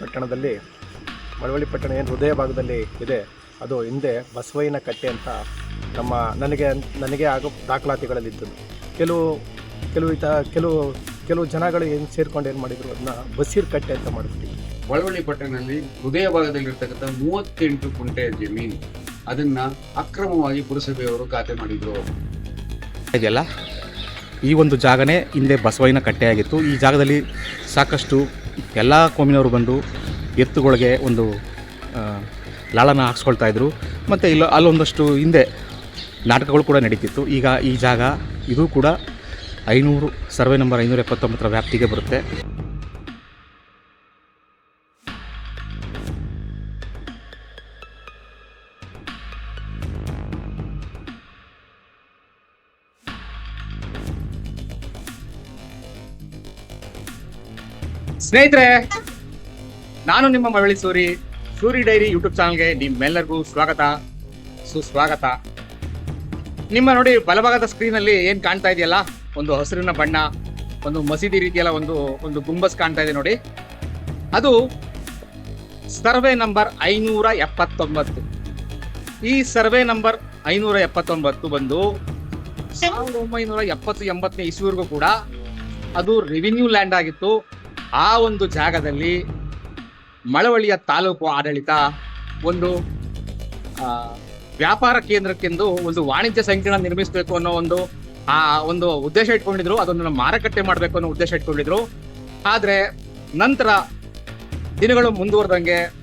ಪಟ್ಟಣದಲ್ಲಿ ಮಳವಳ್ಳಿ ಪಟ್ಟಣ ಏನು ಹೃದಯ ಭಾಗದಲ್ಲಿ ಇದೆ ಅದು ಹಿಂದೆ ಬಸವಯ್ಯನ ಕಟ್ಟೆ ಅಂತ ನಮ್ಮ ನನಗೆ ನನಗೆ ಆಗೋ ದಾಖಲಾತಿಗಳಲ್ಲಿದ್ದು ಕೆಲವು ಕೆಲವು ಇತ ಕೆಲವು ಕೆಲವು ಜನಗಳು ಏನು ಸೇರ್ಕೊಂಡು ಏನು ಮಾಡಿದ್ರು ಅದನ್ನ ಬಸೀರ್ ಕಟ್ಟೆ ಅಂತ ಮಾಡಿಬಿಟ್ಟು ಮಳವಳ್ಳಿ ಪಟ್ಟಣದಲ್ಲಿ ಹೃದಯ ಭಾಗದಲ್ಲಿರ್ತಕ್ಕಂಥ ಮೂವತ್ತೆಂಟು ಕುಂಟೆ ಜಮೀನು ಅದನ್ನ ಅಕ್ರಮವಾಗಿ ಪುರಸಭೆಯವರು ಖಾತೆ ಮಾಡಿದ್ರು. ಇದೆಯಲ್ಲ ಈ ಒಂದು ಜಾಗನೇ ಹಿಂದೆ ಬಸವಯ್ಯನ ಕಟ್ಟೆಯಾಗಿತ್ತು. ಈ ಜಾಗದಲ್ಲಿ ಸಾಕಷ್ಟು ಎಲ್ಲ ಕೋಮಿನವರು ಬಂದು ಎತ್ತುಗಳಿಗೆ ಒಂದು ಲಾಳನ ಹಾಕ್ಸ್ಕೊಳ್ತಾ ಇದ್ದರು ಮತ್ತು ಇಲ್ಲ, ಅಲ್ಲೊಂದಷ್ಟು ಹಿಂದೆ ನಾಟಕಗಳು ಕೂಡ ನಡೀತಿತ್ತು. ಈಗ ಈ ಜಾಗ, ಇದು ಕೂಡ ಐನೂರು, ಸರ್ವೆ ನಂಬರ್ ಐನೂರ ಎಪ್ಪತ್ತೊಂಬತ್ತರ ವ್ಯಾಪ್ತಿಗೆ ಬರುತ್ತೆ. ಸ್ನೇಹಿತರೆ, ನಾನು ನಿಮ್ಮ ಮರಳಿ ಸೂರಿ ಸೂರಿ ಡೈರಿ ಯೂಟ್ಯೂಬ್ ಚಾನಲ್ಗೆ ನಿಮ್ಮೆಲ್ಲರಿಗೂ ಸ್ವಾಗತ. ಸುಸ್ವಾಗತ. ನಿಮ್ಮ ನೋಡಿ ಬಲಭಾಗದ ಸ್ಕ್ರೀನಲ್ಲಿ ಏನು ಕಾಣ್ತಾ ಇದೆಯಲ್ಲ? ಒಂದು ಹಸಿರಿನ ಬಣ್ಣ, ಒಂದು ಮಸೀದಿ ರೀತಿಯಲ್ಲ ಒಂದು ಒಂದು ಗುಂಬಸ್ ಕಾಣ್ತಾ ಇದೆ ನೋಡಿ. ಅದು ಸರ್ವೆ ನಂಬರ್ ಐನೂರ ಎಪ್ಪತ್ತೊಂಬತ್ತು. ಈ ಸರ್ವೆ ನಂಬರ್ ಐನೂರ ಎಪ್ಪತ್ತೊಂಬತ್ತು ಬಂದು ಸಾವಿರದ ಒಂಬೈನೂರ ಎಪ್ಪತ್ತು ಎಂಬತ್ತನೇ ಇಸ್ವಿವರೆಗೂ ಕೂಡ ಅದು ರೆವಿನ್ಯೂ ಲ್ಯಾಂಡ್ ಆಗಿತ್ತು. ಆ ಒಂದು ಜಾಗದಲ್ಲಿ ಮಳವಳ್ಳಿಯ ತಾಲೂಕು ಆಡಳಿತ ಒಂದು ವ್ಯಾಪಾರ ಕೇಂದ್ರಕ್ಕೆಂದು ಒಂದು ವಾಣಿಜ್ಯ ಸಂಕೀರ್ಣ ನಿರ್ಮಿಸಬೇಕು ಅನ್ನೋ ಒಂದು, ಆ, ಒಂದು ಉದ್ದೇಶ ಇಟ್ಕೊಂಡಿದ್ರು. ಅದನ್ನು ಮಾರುಕಟ್ಟೆ ಮಾಡಬೇಕು ಅನ್ನೋ ಉದ್ದೇಶ ಇಟ್ಕೊಂಡಿದ್ರು. ಆದರೆ ನಂತರ ದಿನಗಳು ಮುಂದುವರೆದಂಗೆ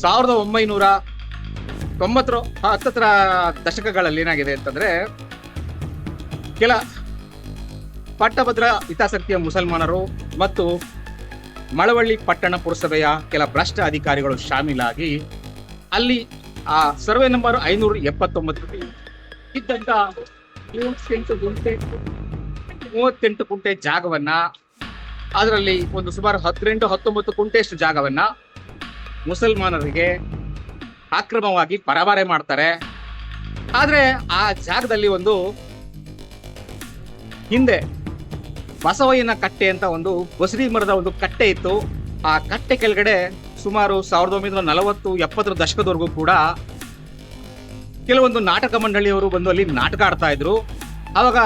ಸಾವಿರದ ಒಂಬೈನೂರ ತೊಂಬತ್ತರ ಹತ್ತತ್ರ ದಶಕಗಳಲ್ಲಿ ಏನಾಗಿದೆ ಅಂತಂದರೆ ಕೆಲ ಪಟ್ಟಭದ್ರ ಹಿತಾಸಕ್ತಿಯ ಮುಸಲ್ಮಾನರು ಮತ್ತು ಮಳವಳ್ಳಿ ಪಟ್ಟಣ ಪುರಸಭೆಯ ಕೆಲ ಭ್ರಷ್ಟ ಅಧಿಕಾರಿಗಳು ಶಾಮೀಲಾಗಿ ಅಲ್ಲಿ ಆ ಸರ್ವೆ ನಂಬರ್ ಐನೂರ ಎಪ್ಪತ್ತೊಂಬತ್ತರಲ್ಲಿ ಇದ್ದಂತ ಮೂವತ್ತೆಂಟು ಗುಂಟೆ ಮೂವತ್ತೆಂಟು ಗುಂಟೆ ಜಾಗವನ್ನ, ಅದರಲ್ಲಿ ಒಂದು ಸುಮಾರು ಹದಿನೆಂಟು, ಹತ್ತೊಂಬತ್ತು ಕುಂಟೆಯಷ್ಟು ಜಾಗವನ್ನ ಮುಸಲ್ಮಾನರಿಗೆ ಅಕ್ರಮವಾಗಿ ಪರಬಾರೆ ಮಾಡ್ತಾರೆ. ಆದ್ರೆ ಆ ಜಾಗದಲ್ಲಿ ಒಂದು ಹಿಂದೆ ಬಸವಯ್ಯನ ಕಟ್ಟೆ ಅಂತ ಒಂದು ಬಸರಿ ಮರದ ಒಂದು ಕಟ್ಟೆ ಇತ್ತು. ಆ ಕಟ್ಟೆ ಕೆಳಗಡೆ ಸುಮಾರು ಸಾವಿರದ ಒಂಬೈನೂರ ನಲವತ್ತು, ಎಪ್ಪತ್ತರ ದಶಕದವರೆಗೂ ಕೂಡ ಕೆಲವೊಂದು ನಾಟಕ ಮಂಡಳಿಯವರು ಬಂದು ಅಲ್ಲಿ ನಾಟಕ ಆಡ್ತಾ ಇದ್ರು. ಆವಾಗ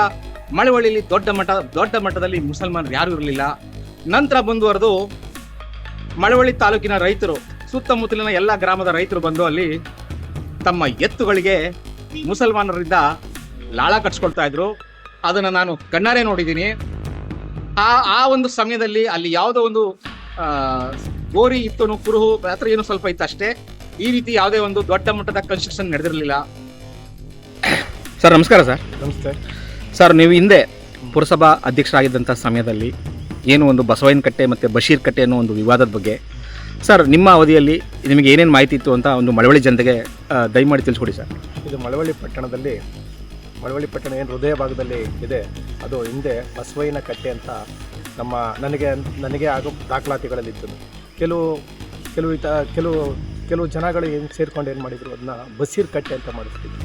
ಮಳವಳ್ಳಿಯಲ್ಲಿ ದೊಡ್ಡ ಮಠ, ದೊಡ್ಡ ಮಟ್ಟದಲ್ಲಿ ಮುಸಲ್ಮಾನರು ಯಾರು ಇರಲಿಲ್ಲ. ನಂತರ ಬಂದುವರೆದು ಮಳವಳ್ಳಿ ತಾಲೂಕಿನ ರೈತರು, ಸುತ್ತಮುತ್ತಲಿನ ಎಲ್ಲ ಗ್ರಾಮದ ರೈತರು ಬಂದು ಅಲ್ಲಿ ತಮ್ಮ ಎತ್ತುಗಳಿಗೆ ಮುಸಲ್ಮಾನರಿಂದ ಲಾಳ ಕಟ್ಸ್ಕೊಳ್ತಾ ಇದ್ರು. ಅದನ್ನು ನಾನು ಕಣ್ಣಾರೆ ನೋಡಿದ್ದೀನಿ. ಆ ಆ ಒಂದು ಸಮಯದಲ್ಲಿ ಅಲ್ಲಿ ಯಾವುದೋ ಒಂದು ಗೋರಿ ಇತ್ತು ಕುರುಹು ರಾತ್ರಿ ಏನು ಸ್ವಲ್ಪ ಇತ್ತು ಅಷ್ಟೇ. ಈ ರೀತಿ ಯಾವುದೇ ಒಂದು ದೊಡ್ಡ ಮಟ್ಟದ ಕನ್ಸ್ಟ್ರಕ್ಷನ್ ನಡೆದಿರಲಿಲ್ಲ. ಸರ್ ನಮಸ್ಕಾರ ಸರ್. ನಮಸ್ತೆ. ಸರ್ ನೀವು ಹಿಂದೆ ಪುರಸಭಾ ಅಧ್ಯಕ್ಷರಾಗಿದ್ದಂಥ ಸಮಯದಲ್ಲಿ ಏನು ಒಂದು ಬಸವಯ್ಯನ ಕಟ್ಟೆ ಮತ್ತು ಬಶೀರ್ ಕಟ್ಟೆ ಅನ್ನೋ ಒಂದು ವಿವಾದದ ಬಗ್ಗೆ ಸರ್ ನಿಮ್ಮ ಅವಧಿಯಲ್ಲಿ ನಿಮಗೆ ಏನೇನು ಮಾಹಿತಿ ಇತ್ತು ಅಂತ ಒಂದು ಮಳವಳ್ಳಿ ಜನತೆಗೆ ದಯಮಾಡಿ ತಿಳಿಸ್ಕೊಡಿ ಸರ್. ಇದು ಮಳವಳ್ಳಿ ಪಟ್ಟಣದಲ್ಲಿ ಮಳವಳ್ಳಿ ಪಟ್ಟಣ ಏನು ಹೃದಯ ಭಾಗದಲ್ಲಿ ಇದೆ, ಅದು ಹಿಂದೆ ಬಸವಯ್ಯನ ಕಟ್ಟೆ ಅಂತ ನಮ್ಮ ನನಗೆ ನನಗೆ ಆಗೋ ದಾಖಲಾತಿಗಳಲ್ಲಿದ್ದು ಕೆಲವು ಕೆಲವು ಇತ, ಕೆಲವು ಕೆಲವು ಜನಗಳು ಏನು ಸೇರ್ಕೊಂಡು ಏನು ಮಾಡಿದ್ರು ಅದನ್ನ ಬಸೀರ್ ಕಟ್ಟೆ ಅಂತ ಮಾಡಿಸ್ತಿದ್ರು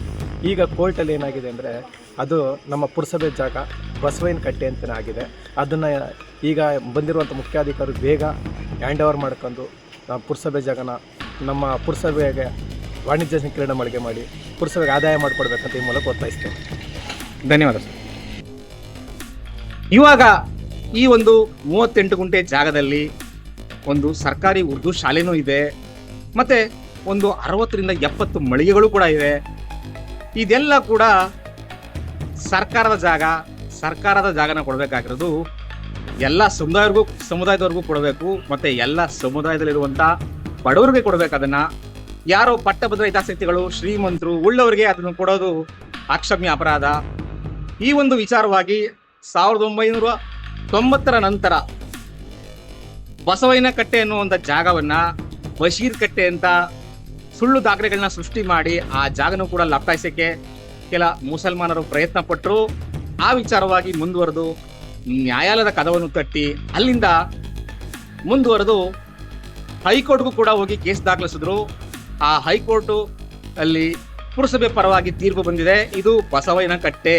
ಈಗ ಕೋರ್ಟಲ್ಲಿ ಏನಾಗಿದೆ ಅಂದರೆ, ಅದು ನಮ್ಮ ಪುರಸಭೆ ಜಾಗ ಬಸವಯ್ಯನ ಕಟ್ಟೆ ಅಂತಲೇ ಆಗಿದೆ. ಅದನ್ನು ಈಗ ಬಂದಿರುವಂಥ ಮುಖ್ಯಾಧಿಕಾರಿ ಬೇಗ ಹ್ಯಾಂಡ್ ಓವರ್ ಮಾಡ್ಕೊಂಡು ಪುರಸಭೆ ಜಾಗನ ನಮ್ಮ ಪುರಸಭೆಗೆ ವಾಣಿಜ್ಯ ಸಂಕೀರ್ಣ ಮಳಿಗೆ ಮಾಡಿ ಪುರಸಭೆಗೆ ಆದಾಯ ಮಾಡಿಕೊಡ್ಬೇಕಂತ ಈ ಮೂಲಕ ಒತ್ತಾಯಿಸ್ತೇನೆ ಧನ್ಯವಾದ ಸರ್. ಇವಾಗ ಈ ಒಂದು ಮೂವತ್ತೆಂಟು ಗುಂಟೆ ಜಾಗದಲ್ಲಿ ಒಂದು ಸರ್ಕಾರಿ ಉರ್ದು ಶಾಲೆನೂ ಇದೆ, ಮತ್ತೆ ಒಂದು ಅರವತ್ತರಿಂದ ಎಪ್ಪತ್ತು ಮಳಿಗೆಗಳು ಕೂಡ ಇವೆ. ಇದೆಲ್ಲ ಕೂಡ ಸರ್ಕಾರದ ಜಾಗ, ಸರ್ಕಾರದ ಜಾಗನ ಕೊಡಬೇಕಾಗಿರೋದು ಎಲ್ಲ ಸಮುದಾಯವ್ರಿಗೂ ಸಮುದಾಯದವ್ರಿಗೂ ಕೊಡಬೇಕು, ಮತ್ತೆ ಎಲ್ಲ ಸಮುದಾಯದಲ್ಲಿರುವಂತ ಬಡವರಿಗೆ ಕೊಡಬೇಕು ಅದನ್ನ. ಯಾರೋ ಪಟ್ಟಭದ್ರ ಹಿತಾಸಕ್ತಿಗಳು, ಶ್ರೀಮಂತರು, ಉಳ್ಳವರಿಗೆ ಅದನ್ನು ಕೊಡೋದು ಅಕ್ಷಮ್ಯ ಅಪರಾಧ. ಈ ಒಂದು ವಿಚಾರವಾಗಿ ಸಾವಿರದ ಒಂಬೈನೂರ ತೊಂಬತ್ತರ ನಂತರ ಬಸವಯ್ಯನ ಕಟ್ಟೆ ಅನ್ನುವಂಥ ಜಾಗವನ್ನು ಬಶೀರ್ ಕಟ್ಟೆ ಅಂತ ಸುಳ್ಳು ದಾಖಲೆಗಳನ್ನ ಸೃಷ್ಟಿ ಮಾಡಿ ಆ ಜಾಗನೂ ಕೂಡ ಲಪ್ತಾಯಿಸೋಕ್ಕೆ ಕೆಲ ಮುಸಲ್ಮಾನರು ಪ್ರಯತ್ನ ಪಟ್ಟರು ಆ ವಿಚಾರವಾಗಿ ಮುಂದುವರೆದು ನ್ಯಾಯಾಲಯದ ಕದವನ್ನು ತಟ್ಟಿ ಅಲ್ಲಿಂದ ಮುಂದುವರೆದು ಹೈಕೋರ್ಟ್ಗೂ ಕೂಡ ಹೋಗಿ ಕೇಸ್ ದಾಖಲಿಸಿದ್ರು. ಆ ಹೈಕೋರ್ಟು ಅಲ್ಲಿ ಪುರಸಭೆ ಪರವಾಗಿ ತೀರ್ಪು ಬಂದಿದೆ. ಇದು ಬಸವಯ್ಯನ ಕಟ್ಟೆ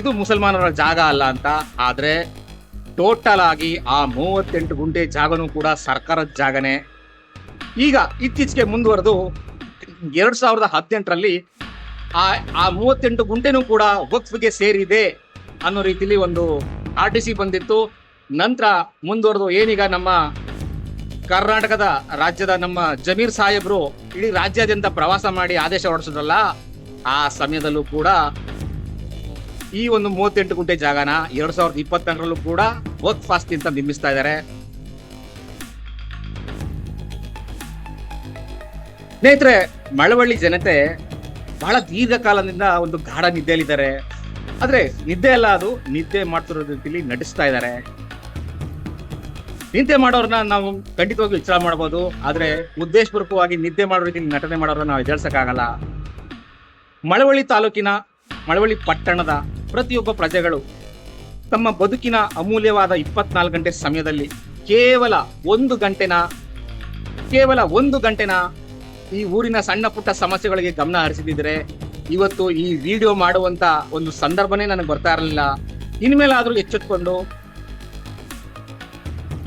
ಇದು ಮುಸಲ್ಮಾನರ ಜಾಗ ಅಲ್ಲ ಅಂತ. ಆದ್ರೆ ಟೋಟಲ್ ಆಗಿ ಆ ಮೂವತ್ತೆಂಟು ಗುಂಟೆ ಜಾಗನೂ ಕೂಡ ಸರ್ಕಾರದ ಜಾಗನೇ. ಈಗ ಇತ್ತೀಚೆಗೆ ಮುಂದುವರೆದು ಎರಡು ಸಾವಿರದ ಹದಿನೆಂಟರಲ್ಲಿ ಆ ಆ ಮೂವತ್ತೆಂಟು ಗುಂಟೆನೂ ಕೂಡ ವಕ್ಫ್ಗೆ ಸೇರಿದೆ ಅನ್ನೋ ರೀತಿಲಿ ಒಂದು ಆರ್ ಟಿ ಸಿ ಬಂದಿತ್ತು. ನಂತರ ಮುಂದುವರೆದು ಏನೀಗ ನಮ್ಮ ಕರ್ನಾಟಕದ ರಾಜ್ಯದ ನಮ್ಮ ಜಮೀರ್ ಸಾಹೇಬ್ರು ಇಡೀ ರಾಜ್ಯಾದ್ಯಂತ ಪ್ರವಾಸ ಮಾಡಿ ಆದೇಶ ಹೊರಡಿಸಿದ್ರಲ್ಲ, ಆ ಸಮಯದಲ್ಲೂ ಕೂಡ ಈ ಒಂದು ಮೂವತ್ತೆಂಟು ಗುಂಟೆ ಜಾಗನ ಎರಡ್ ಸಾವಿರದ ಇಪ್ಪತ್ತೆರಡರಲ್ಲೂ ಕೂಡ ವರ್ಕ್ ಫಾಸ್ಟ್ ಅಂತ ನಿರ್ಮಿಸ್ತಾ ಇದ್ದಾರೆ. ಸ್ನೇಹಿತರೆ, ಮಳವಳ್ಳಿ ಜನತೆ ಬಹಳ ದೀರ್ಘಕಾಲದಿಂದ ಒಂದು ಗಾಢ ನಿದ್ದೆಯಲ್ಲಿದ್ದಾರೆ. ಆದ್ರೆ ನಿದ್ದೆ ಅಲ್ಲ ಅದು, ನಿದ್ದೆ ಮಾಡ್ತಿರೋ ರೀತಿಯಲ್ಲಿ ನಟಿಸ್ತಾ ಇದ್ದಾರೆ. ನಿದ್ದೆ ಮಾಡೋರ್ನ ನಾವು ಖಂಡಿತವಾಗಿ ವಿಚಾರ ಮಾಡಬಹುದು ಆದ್ರೆ ಉದ್ದೇಶಪೂರ್ವಕವಾಗಿ ನಿದ್ದೆ ಮಾಡೋ ರೀತಿ ನಟನೆ ಮಾಡೋರನ್ನ ನಾವು ಎದುರಿಸಕ್ಕಾಗಲ್ಲ. ಮಳವಳ್ಳಿ ತಾಲೂಕಿನ, ಮಳವಳ್ಳಿ ಪಟ್ಟಣದ ಪ್ರತಿಯೊಬ್ಬ ಪ್ರಜೆಗಳು ತಮ್ಮ ಬದುಕಿನ ಅಮೂಲ್ಯವಾದ ಇಪ್ಪತ್ನಾಲ್ಕು ಗಂಟೆ ಸಮಯದಲ್ಲಿ ಕೇವಲ ಒಂದು ಗಂಟೆನ, ಕೇವಲ ಒಂದು ಗಂಟೆನ ಈ ಊರಿನ ಸಣ್ಣ ಪುಟ್ಟ ಸಮಸ್ಯೆಗಳಿಗೆ ಗಮನ ಹರಿಸಿದ್ರೆ ಇವತ್ತು ಈ ವಿಡಿಯೋ ಮಾಡುವಂತ ಒಂದು ಸಂದರ್ಭನೇ ನನಗೆ ಬರ್ತಾ ಇರಲಿಲ್ಲ. ಇನ್ಮೇಲಾದ್ರೂ ಎಚ್ಚೆತ್ಕೊಂಡು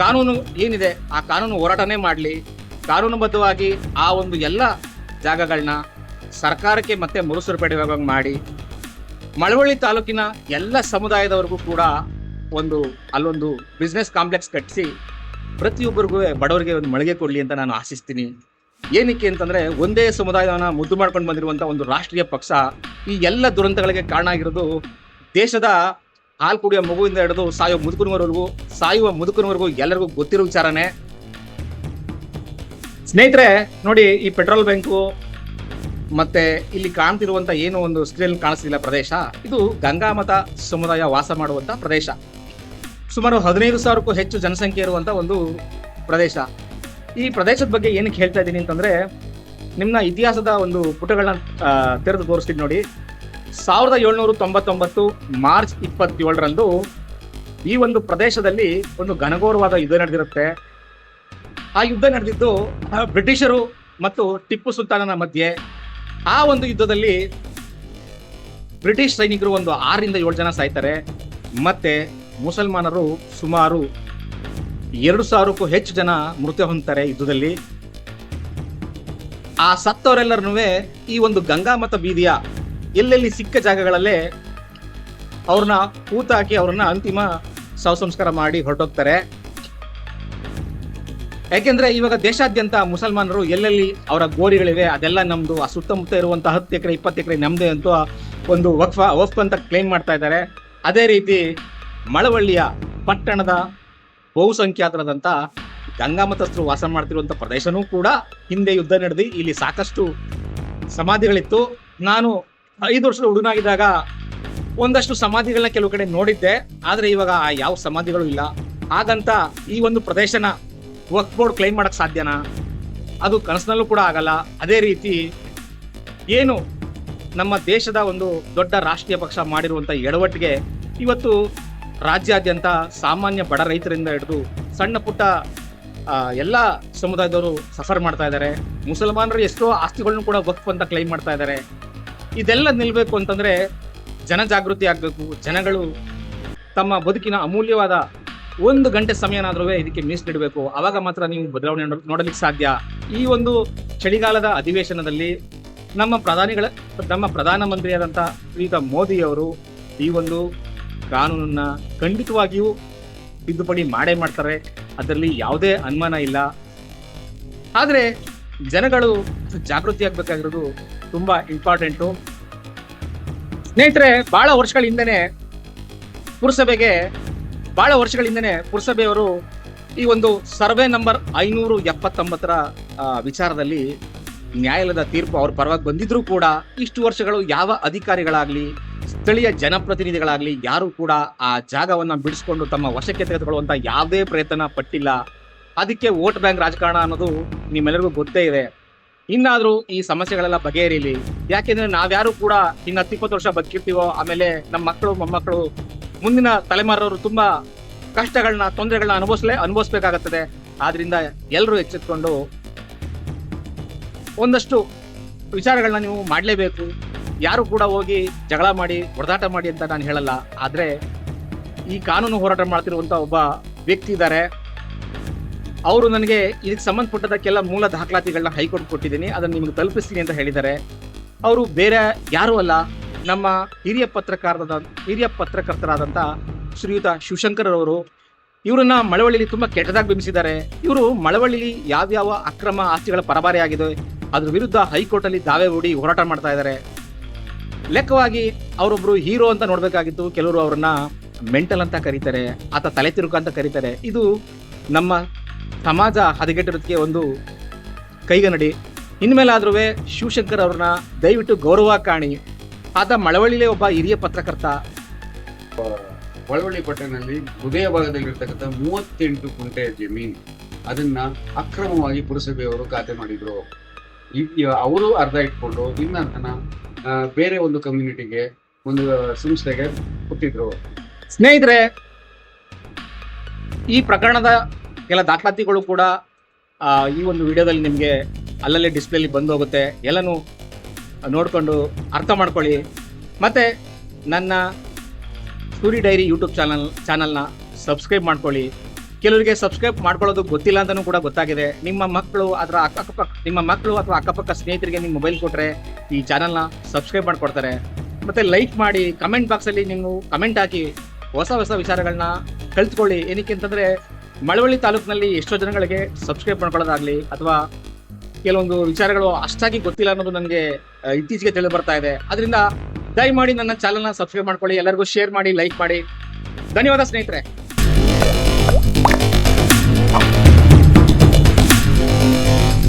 ಕಾನೂನು ಏನಿದೆ ಆ ಕಾನೂನು ಹೋರಾಟನೇ ಮಾಡಲಿ. ಕಾನೂನುಬದ್ಧವಾಗಿ ಆ ಒಂದು ಎಲ್ಲ ಜಾಗಗಳನ್ನ ಸರ್ಕಾರಕ್ಕೆ ಮತ್ತೆ ಮರುಸೇರ್ಪಡೆಯಾಗ ಮಾಡಿ. ಮಳವಳ್ಳಿ ತಾಲೂಕಿನ ಎಲ್ಲ ಸಮುದಾಯದವರೆಗೂ ಕೂಡ ಒಂದು ಅಲ್ಲೊಂದು ಬಿಸ್ನೆಸ್ ಕಾಂಪ್ಲೆಕ್ಸ್ ಕಟ್ಟಿಸಿ ಪ್ರತಿಯೊಬ್ಬರಿಗೂ ಬಡವರಿಗೆ ಒಂದು ಮಳಿಗೆ ಕೊಡಲಿ ಅಂತ ನಾನು ಆಶಿಸ್ತೀನಿ. ಏನಕ್ಕೆ ಅಂತಂದರೆ ಒಂದೇ ಸಮುದಾಯವನ್ನು ಮುದ್ದು ಮಾಡ್ಕೊಂಡು ಬಂದಿರುವಂಥ ಒಂದು ರಾಷ್ಟ್ರೀಯ ಪಕ್ಷ ಈ ಎಲ್ಲ ದುರಂತಗಳಿಗೆ ಕಾರಣ ಆಗಿರೋದು ದೇಶದ ಹಾಲು ಕುಡಿಯೋ ಮಗುವಿಂದ ಹಿಡಿದು ಸಾಯುವ ಮುದುಕನವರೆಗೂ ಸಾಯುವ ಮುದುಕನವರೆಗೂ ಎಲ್ಲರಿಗೂ ಗೊತ್ತಿರೋ ವಿಚಾರನೇ. ಸ್ನೇಹಿತರೆ, ನೋಡಿ ಈ ಪೆಟ್ರೋಲ್ ಬ್ಯಾಂಕು ಮತ್ತೆ ಇಲ್ಲಿ ಕಾಣ್ತಿರುವಂತ ಏನು ಒಂದು ಸ್ಕ್ರೀನ್ ಕಾಣಿಸ್ತಿಲ್ಲ ಪ್ರದೇಶ. ಇದು ಗಂಗಾಮತ ಸಮುದಾಯ ವಾಸ ಮಾಡುವಂತ ಪ್ರದೇಶ. ಸುಮಾರು ಹದಿನೈದು ಸಾವಿರಕ್ಕೂ ಹೆಚ್ಚು ಜನಸಂಖ್ಯೆ ಇರುವಂತ ಒಂದು ಪ್ರದೇಶ. ಈ ಪ್ರದೇಶದ ಬಗ್ಗೆ ಏನಕ್ಕೆ ಹೇಳ್ತಾ ಇದ್ದೀನಿ ಅಂತಂದ್ರೆ ನಿಮ್ಮ ಇತಿಹಾಸದ ಒಂದು ಪುಟಗಳನ್ನ ತೆರೆದು ತೋರಿಸ್ತೀನಿ ನೋಡಿ. ಸಾವಿರದ ಏಳ್ನೂರ ತೊಂಬತ್ತೊಂಬತ್ತು ಮಾರ್ಚ್ ಇಪ್ಪತ್ತೇಳರಂದು ಈ ಒಂದು ಪ್ರದೇಶದಲ್ಲಿ ಒಂದು ಘನಘೋರವಾದ ಯುದ್ಧ ನಡೆದಿರುತ್ತೆ. ಆ ಯುದ್ಧ ನಡೆದಿದ್ದು ಬ್ರಿಟಿಷರು ಮತ್ತು ಟಿಪ್ಪು ಸುಲ್ತಾನನ ಮಧ್ಯೆ ಆ ಒಂದು ಯುದ್ಧದಲ್ಲಿ ಬ್ರಿಟಿಷ್ ಸೈನಿಕರು ಒಂದು ಆರರಿಂದ ಏಳು ಜನ ಸಾಯ್ತಾರೆ. ಮತ್ತೆ ಮುಸಲ್ಮಾನರು ಸುಮಾರು ಎರಡು ಸಾವಿರಕ್ಕೂ ಹೆಚ್ಚು ಜನ ಮೃತ್ಯು ಹೊಂದ್ತಾರೆ ಯುದ್ಧದಲ್ಲಿ. ಆ ಸತ್ತವರೆಲ್ಲರನ್ನೂ ಈ ಒಂದು ಗಂಗಾಮತ ಬೀದಿಯ ಎಲ್ಲೆಲ್ಲಿ ಸಿಕ್ಕ ಜಾಗಗಳಲ್ಲೇ ಅವ್ರನ್ನ ಕೂತಾಕಿ ಅವ್ರನ್ನ ಅಂತಿಮ ಸಾವು ಸಂಸ್ಕಾರ ಮಾಡಿ ಹೊರಟೋಗ್ತಾರೆ. ಯಾಕೆಂದ್ರೆ ಇವಾಗ ದೇಶಾದ್ಯಂತ ಮುಸಲ್ಮಾನರು ಎಲ್ಲೆಲ್ಲಿ ಅವರ ಗೋರಿಗಳಿವೆ, ಅದೆಲ್ಲ ನಮ್ದು ಆ ಸುತ್ತಮುತ್ತ ಇರುವಂತ ಹತ್ತು ಎಕರೆ, ಇಪ್ಪತ್ತು ಎಕರೆ ನಮ್ದೆ ಅಂತ ಒಂದು ವಕ್ಫ, ವಕ್ಫ್ ಅಂತ ಕ್ಲೇಮ್ ಮಾಡ್ತಾ ಇದ್ದಾರೆ. ಅದೇ ರೀತಿ ಮಳವಳ್ಳಿಯ ಪಟ್ಟಣದ ಬಹುಸಂಖ್ಯಾತರಾದಂಥ ಗಂಗಾಮತಸ್ಥರು ವಾಸ ಮಾಡ್ತಿರುವಂಥ ಪ್ರದೇಶನೂ ಕೂಡ ಹಿಂದೆ ಯುದ್ಧ ನಡೆದು ಇಲ್ಲಿ ಸಾಕಷ್ಟು ಸಮಾಧಿಗಳಿತ್ತು. ನಾನು ಐದು ವರ್ಷದ ಹುಡುಗನಾಗಿದ್ದಾಗ ಒಂದಷ್ಟು ಸಮಾಧಿಗಳನ್ನ ಕೆಲವು ಕಡೆ ನೋಡಿದ್ದೆ. ಆದರೆ ಇವಾಗ ಆ ಯಾವ ಸಮಾಧಿಗಳು ಇಲ್ಲ. ಹಾಗಂತ ಈ ಒಂದು ಪ್ರದೇಶನ ವಕ್ಫ್ ಬೋರ್ಡ್ ಕ್ಲೈಮ್ ಮಾಡಕ್ ಸಾಧ್ಯನಾ? ಅದು ಕನಸಿನಲ್ಲೂ ಕೂಡ ಆಗಲ್ಲ. ಅದೇ ರೀತಿ ಏನು ನಮ್ಮ ದೇಶದ ಒಂದು ದೊಡ್ಡ ರಾಷ್ಟ್ರೀಯ ಪಕ್ಷ ಮಾಡಿರುವಂತ ಎಡವಟ್ಟಿಗೆ ಇವತ್ತು ರಾಜ್ಯಾದ್ಯಂತ ಸಾಮಾನ್ಯ ಬಡ ರೈತರಿಂದ ಹಿಡಿದು ಸಣ್ಣ ಪುಟ್ಟ ಎಲ್ಲ ಸಮುದಾಯದವರು ಸಫರ್ ಮಾಡ್ತಾ ಇದ್ದಾರೆ. ಮುಸಲ್ಮಾನರು ಎಷ್ಟೋ ಆಸ್ತಿಗಳನ್ನು ಕೂಡ ವಕ್ಫ್ ಅಂತ ಕ್ಲೈಮ್ ಮಾಡ್ತಾ ಇದ್ದಾರೆ. ಇದೆಲ್ಲ ನಿಲ್ಬೇಕು ಅಂತಂದ್ರೆ ಜನಜಾಗೃತಿ ಆಗಬೇಕು, ಜನಗಳು ತಮ್ಮ ಬದುಕಿನ ಅಮೂಲ್ಯವಾದ ಒಂದು ಗಂಟೆ ಸಮಯನಾದ್ರೂ ಇದಕ್ಕೆ ಮೀಸಲಿಡಬೇಕು ಅವಾಗ ಮಾತ್ರ ನೀವು ಬದಲಾವಣೆ ನೋಡ- ನೋಡಲಿಕ್ಕೆ ಸಾಧ್ಯ. ಈ ಒಂದು ಚಳಿಗಾಲದ ಅಧಿವೇಶನದಲ್ಲಿ ನಮ್ಮ ಪ್ರಧಾನಿಗಳ, ನಮ್ಮ ಪ್ರಧಾನಮಂತ್ರಿಯಾದಂಥ ಈಗ ಮೋದಿಯವರು ಈ ಒಂದು ಕಾನೂನನ್ನ ಖಂಡಿತವಾಗಿಯೂ ತಿದ್ದುಪಡಿ ಮಾಡೇ ಮಾಡ್ತಾರೆ. ಅದರಲ್ಲಿ ಯಾವುದೇ ಅನುಮಾನ ಇಲ್ಲ. ಆದರೆ ಜನಗಳು ಜಾಗೃತಿ ಆಗ್ಬೇಕಾಗಿರೋದು ತುಂಬಾ ಇಂಪಾರ್ಟೆಂಟು. ಸ್ನೇಹಿತರೆ, ಬಹಳ ವರ್ಷಗಳ ಹಿಂದೆನೆ ಪುರಸಭೆಗೆ, ಬಹಳ ವರ್ಷಗಳ ಹಿಂದೆನೆ ಪುರಸಭೆಯವರು ಈ ಒಂದು ಸರ್ವೆ ನಂಬರ್ ಐನೂರು ಎಪ್ಪತ್ತೊಂಬತ್ತರ ವಿಚಾರದಲ್ಲಿ ನ್ಯಾಯಾಲಯದ ತೀರ್ಪು ಅವ್ರ ಪರವಾಗಿ ಬಂದಿದ್ರು ಕೂಡ ಇಷ್ಟು ವರ್ಷಗಳು ಯಾವ ಅಧಿಕಾರಿಗಳಾಗ್ಲಿ, ಸ್ಥಳೀಯ ಜನಪ್ರತಿನಿಧಿಗಳಾಗ್ಲಿ ಯಾರು ಕೂಡ ಆ ಜಾಗವನ್ನ ಬಿಡಿಸ್ಕೊಂಡು ತಮ್ಮ ವಶಕ್ಕೆ ತೆಗೆದುಕೊಳ್ಳುವಂಥ ಯಾವುದೇ ಪ್ರಯತ್ನ ಪಟ್ಟಿಲ್ಲ. ಅದಕ್ಕೆ ವೋಟ್ ಬ್ಯಾಂಕ್ ರಾಜಕಾರಣ ಅನ್ನೋದು ನಿಮ್ಮೆಲ್ಲರಿಗೂ ಗೊತ್ತೇ ಇದೆ. ಇನ್ನಾದ್ರೂ ಈ ಸಮಸ್ಯೆಗಳೆಲ್ಲ ಬಗೆಹರಿಲಿ. ಯಾಕೆಂದ್ರೆ ನಾವ್ಯಾರು ಕೂಡ ಇನ್ನು ಹತ್ತಿಪ್ಪತ್ತು ವರ್ಷ ಬದುಕಿರ್ತೀವೋ, ಆಮೇಲೆ ನಮ್ಮ ಮಕ್ಕಳು, ಮೊಮ್ಮಕ್ಕಳು, ಮುಂದಿನ ತಲೆಮಾರವರು ತುಂಬಾ ಕಷ್ಟಗಳನ್ನ, ತೊಂದರೆಗಳನ್ನ ಅನುಭವಿಸ್ಲೇ, ಅನುಭವಿಸಬೇಕಾಗುತ್ತದೆ. ಆದ್ರಿಂದ ಎಲ್ಲರೂ ಎಚ್ಚೆತ್ಕೊಂಡು ಒಂದಷ್ಟು ವಿಚಾರಗಳನ್ನ ನೀವು ಮಾಡಲೇಬೇಕು. ಯಾರು ಕೂಡ ಹೋಗಿ ಜಗಳ ಮಾಡಿ ಹೊಡೆದಾಟ ಮಾಡಿ ಅಂತ ನಾನು ಹೇಳಲ್ಲ. ಆದ್ರೆ ಈ ಕಾನೂನು ಹೋರಾಟ ಮಾಡ್ತಿರುವಂತ ಒಬ್ಬ ವ್ಯಕ್ತಿ ಇದ್ದಾರೆ. ಅವರು ನನಗೆ ಇದಕ್ಕೆ ಸಂಬಂಧಪಟ್ಟದಕ್ಕೆಲ್ಲ ಮೂಲ ದಾಖಲಾತಿಗಳನ್ನ ಹೈಕೋರ್ಟ್ ಕೊಟ್ಟಿದ್ದೀನಿ, ಅದನ್ನು ನಿಮಗೆ ತಲುಪಿಸ್ತೀನಿ ಅಂತ ಹೇಳಿದ್ದಾರೆ. ಅವರು ಬೇರೆ ಯಾರೂ ಅಲ್ಲ, ನಮ್ಮ ಹಿರಿಯ ಪತ್ರಕಾರದ, ಹಿರಿಯ ಪತ್ರಕರ್ತರಾದಂಥ ಶ್ರೀಯುತ ಶಿವಶಂಕರ್ ಅವರು ಇವರನ್ನ ಮಳವಳ್ಳಿಲಿ ತುಂಬ ಕೆಟ್ಟದಾಗಿ ಬಿಂಬಿಸಿದ್ದಾರೆ. ಇವರು ಮಳವಳ್ಳಿಲಿ ಯಾವ್ಯಾವ ಅಕ್ರಮ ಆಸ್ತಿಗಳ ಪರಭಾರೆ ಆಗಿದೆ ಅದ್ರ ವಿರುದ್ಧ ಹೈಕೋರ್ಟ್ ಅಲ್ಲಿ ದಾವೆ ಹೂಡಿ ಹೋರಾಟ ಮಾಡ್ತಾ ಇದ್ದಾರೆ. ಲೆಕ್ಕವಾಗಿ ಅವರೊಬ್ರು ಹೀರೋ ಅಂತ ನೋಡಬೇಕಾಗಿತ್ತು ಕೆಲವರು ಅವ್ರನ್ನ ಮೆಂಟಲ್ ಅಂತ ಕರೀತಾರೆ, ಆತ ತಲೆ ತಿರುಕು ಅಂತ ಕರೀತಾರೆ. ಇದು ನಮ್ಮ ಸಮಾಜ ಹದಗೆಟ್ಟಿರೋದಕ್ಕೆ ಒಂದು ಕೈಗನ್ನಡಿ ಇನ್ಮೇಲಾದ್ರೂ ಶಿವಶಂಕರ್ ಅವ್ರನ್ನ ದಯವಿಟ್ಟು ಗೌರವ ಕಾಣಿ. ಆತ ಮಳವಳ್ಳಿಲೆ ಒಬ್ಬ ಹಿರಿಯ ಪತ್ರಕರ್ತ. ಮಳವಳ್ಳಿ ಪಟ್ಟಣದಲ್ಲಿ ಹೃದಯ ಭಾಗದಲ್ಲಿರ್ತಕ್ಕಂಥ ಮೂವತ್ತೆಂಟು ಕುಂಟೆ ಜಮೀನು ಅದನ್ನ ಅಕ್ರಮವಾಗಿ ಪುರಸಭೆಯವರು ಖಾತೆ ಮಾಡಿದ್ರು. ಅವರು ಅರ್ಧ ಇಟ್ಕೊಂಡು ಇನ್ನ ಅರ್ಧನ ಬೇರೆ ಒಂದು ಕಮ್ಯುನಿಟಿಗೆ ಒಂದು ಸಂಸ್ಥೆಗೆ ಕೊಟ್ಟಿದ್ರು ಸ್ನೇಹಿತರೆ ಈ ಪ್ರಕರಣದ ಕೆಲ ದಾಖಲಾತಿಗಳು ಕೂಡ ಈ ಒಂದು ವಿಡಿಯೋದಲ್ಲಿ ನಿಮಗೆ ಅಲ್ಲಲ್ಲೇ ಡಿಸ್ಪ್ಲೇಲಿ ಬಂದು ಹೋಗುತ್ತೆ ಎಲ್ಲನೂ ನೋಡಿಕೊಂಡು ಅರ್ಥ ಮಾಡ್ಕೊಳ್ಳಿ. ಮತ್ತು ನನ್ನ ಸ್ಟೋರಿ ಡೈರಿ ಯೂಟ್ಯೂಬ್ ಚಾನಲ್, ಚಾನಲ್ನ ಸಬ್ಸ್ಕ್ರೈಬ್ ಮಾಡ್ಕೊಳ್ಳಿ. ಕೆಲವರಿಗೆ ಸಬ್ಸ್ಕ್ರೈಬ್ ಮಾಡ್ಕೊಳ್ಳೋದು ಗೊತ್ತಿಲ್ಲ ಅಂತಲೂ ಕೂಡ ಗೊತ್ತಾಗಿದೆ. ನಿಮ್ಮ ಮಕ್ಕಳು ಅದರ ಅಕ್ಕಪಕ್ಕ ನಿಮ್ಮ ಮಕ್ಕಳು ಅಥವಾ ಅಕ್ಕಪಕ್ಕ ಸ್ನೇಹಿತರಿಗೆ ನಿಮ್ಮ ಮೊಬೈಲ್ ಕೊಟ್ಟರೆ ಈ ಚಾನಲ್ನ ಸಬ್ಸ್ಕ್ರೈಬ್ ಮಾಡಿಕೊಡ್ತಾರೆ. ಮತ್ತು ಲೈಕ್ ಮಾಡಿ ಕಮೆಂಟ್ ಬಾಕ್ಸಲ್ಲಿ ನೀವು ಕಮೆಂಟ್ ಹಾಕಿ ಹೊಸ ಹೊಸ ವಿಚಾರಗಳನ್ನ ಕಲ್ತ್ಕೊಳ್ಳಿ ಏನಕ್ಕೆ ಅಂತಂದ್ರೆ ಮಳವಳ್ಳಿ ತಾಲೂಕಿನಲ್ಲಿ ಎಷ್ಟೋ ಜನಗಳಿಗೆ ಸಬ್ಸ್ಕ್ರೈಬ್ ಮಾಡ್ಕೊಳ್ಳೋದಾಗ್ಲಿ ಅಥವಾ ಕೆಲವೊಂದು ವಿಚಾರಗಳು ಅಷ್ಟಾಗಿ ಗೊತ್ತಿಲ್ಲ ಅನ್ನೋದು ನನಗೆ ಇತ್ತೀಚೆಗೆ ತಿಳಿದು ಬರ್ತಾ ಇದೆ. ಅದರಿಂದ ದಯಮಾಡಿ ನನ್ನ ಚಾನಲ್ನ ಸಬ್ಸ್ಕ್ರೈಬ್ ಮಾಡ್ಕೊಳ್ಳಿ, ಎಲ್ಲರಿಗೂ ಶೇರ್ ಮಾಡಿ ಲೈಕ್ ಮಾಡಿ. ಧನ್ಯವಾದ ಸ್ನೇಹಿತರೆ.